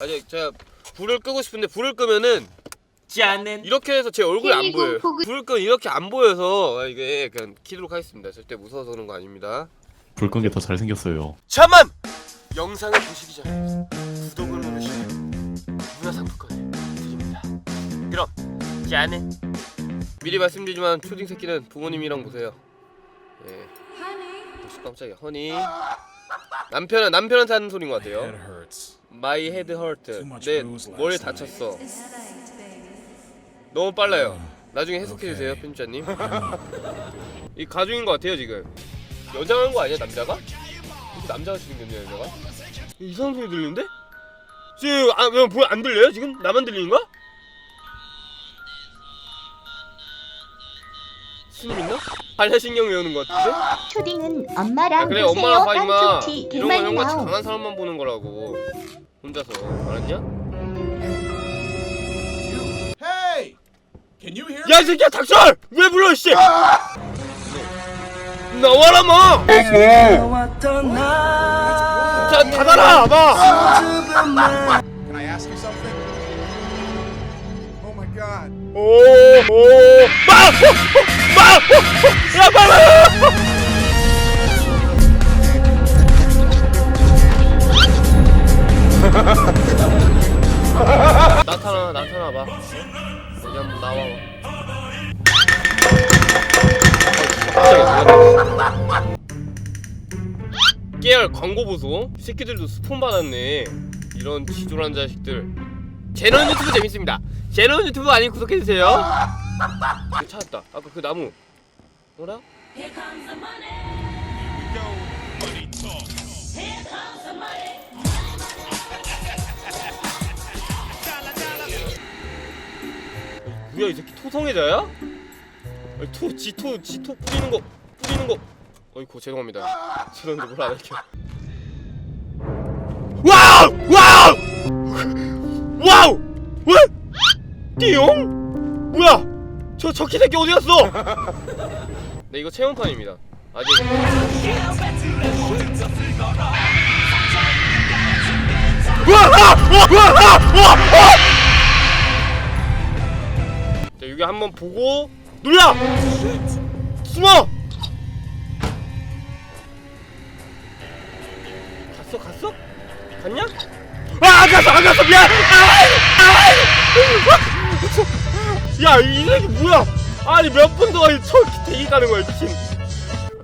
아니 제가 불을 끄고 싶은데 불을 끄면은 짠은 이렇게 해서 제 얼굴이 안 K10 보여요. 포그- 불을 끄면 이렇게 안 보여서 이게 그냥 키도록 하겠습니다. 절대 무서워서 그런 거 아닙니다. 불 끈 게 더 잘생겼어요. 잠만! 영상을 보시기 전에 구독을 누르시면 문화상품권을 드립니다. 그럼 짠은 미리 말씀드리지만 초딩 새끼는 부모님이랑 보세요. 예. 깜짝이야. 허니. 남편은 남편한테 하는 소리인 것 같아요. My head hurt. 내 머리. 다쳤어. 너무 빨라요. 나중에 해석해 주세요. 편집자님. 이 가중인 것 같아요 지금. 여장한 거 아니야 남자가? 이렇게 남자가 생겼냐 여자가? 이상한 소리 들리는데? 지금 아, 왜 뭐야 안 들려요 지금? 나만 들리는 거야? 신임 있나? 반려신경 외우는 것 같은데? 초딩은 아, 엄마랑 그래 보세요. 엄마랑 봐 임마 이런 거 개만 이런 거 나오. 강한 사람만 보는 거라고 혼자서 알았냐? Hey! Can you hear 야 이 새끼야 닥쳐! 왜 불러 씨! 나와라 마! 자 닫아라 마! Can I ask you something? Oh my god. 오오 마! 마! 야 마! 마! 나타나 나타나 봐. 여기 한번 나와 봐. 깨알 광고 보소. 이 새끼들도 스폰 받았네. 이런 지졸한 자식들. 제노 유튜브 재밌습니다. 제노 유튜브 많이 구독해 주세요. 찾았다. 아까 그 나무. 뭐라? 뭐야 이 새끼 토성애자야? 토 지토 지토 뿌리는 거 뿌리는 거. 어이구 죄송합니다. 죄송한데 뭘 안 할게요. 와우 와우 와우 왜? 띠용? 뭐야? 저 저키 새끼 어디 갔어? 네 이거 체험판입니다. 아직! 아! 아! 아! 자 여기 한번 보고 눌러! 숨어! 갔어 갔어? 갔냐? 아, 안 갔어, 안 갔어, 미안! 아! 야, 이 새끼 뭐야? 아니, 몇 분 동안 저 대기 가는 거야, 미친.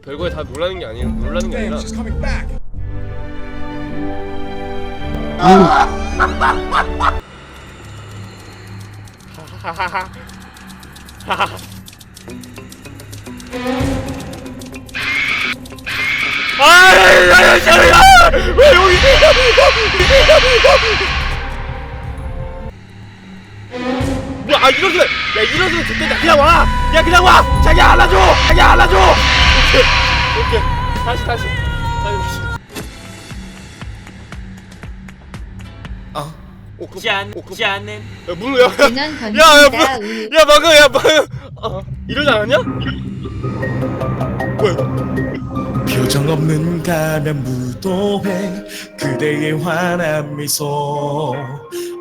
별거에 다 놀라는 게 아니야, 놀라는 게 아니라. back. 하하 하. 하하. 아, 야, 야, 야, 야, 왜 여기? 뭐, 아, 이러서, 야, 이러서 좋겠다. 그냥 와! 야, 그냥 와! 자기야, 안아줘! 자기야, 안아줘! 오케이, 오케이. 다시, 다시. 다시, 다시. 아, 오, 그, 짠 오, 그, 짠은 야, 문을 야, 인원 야, 야, 던집니다. 뭐, 우유. 야, 막아, 야, 막아. 아, 이러지 않았냐? 뭐야? 표정 없는 가면 무도회 그대의 환한 미소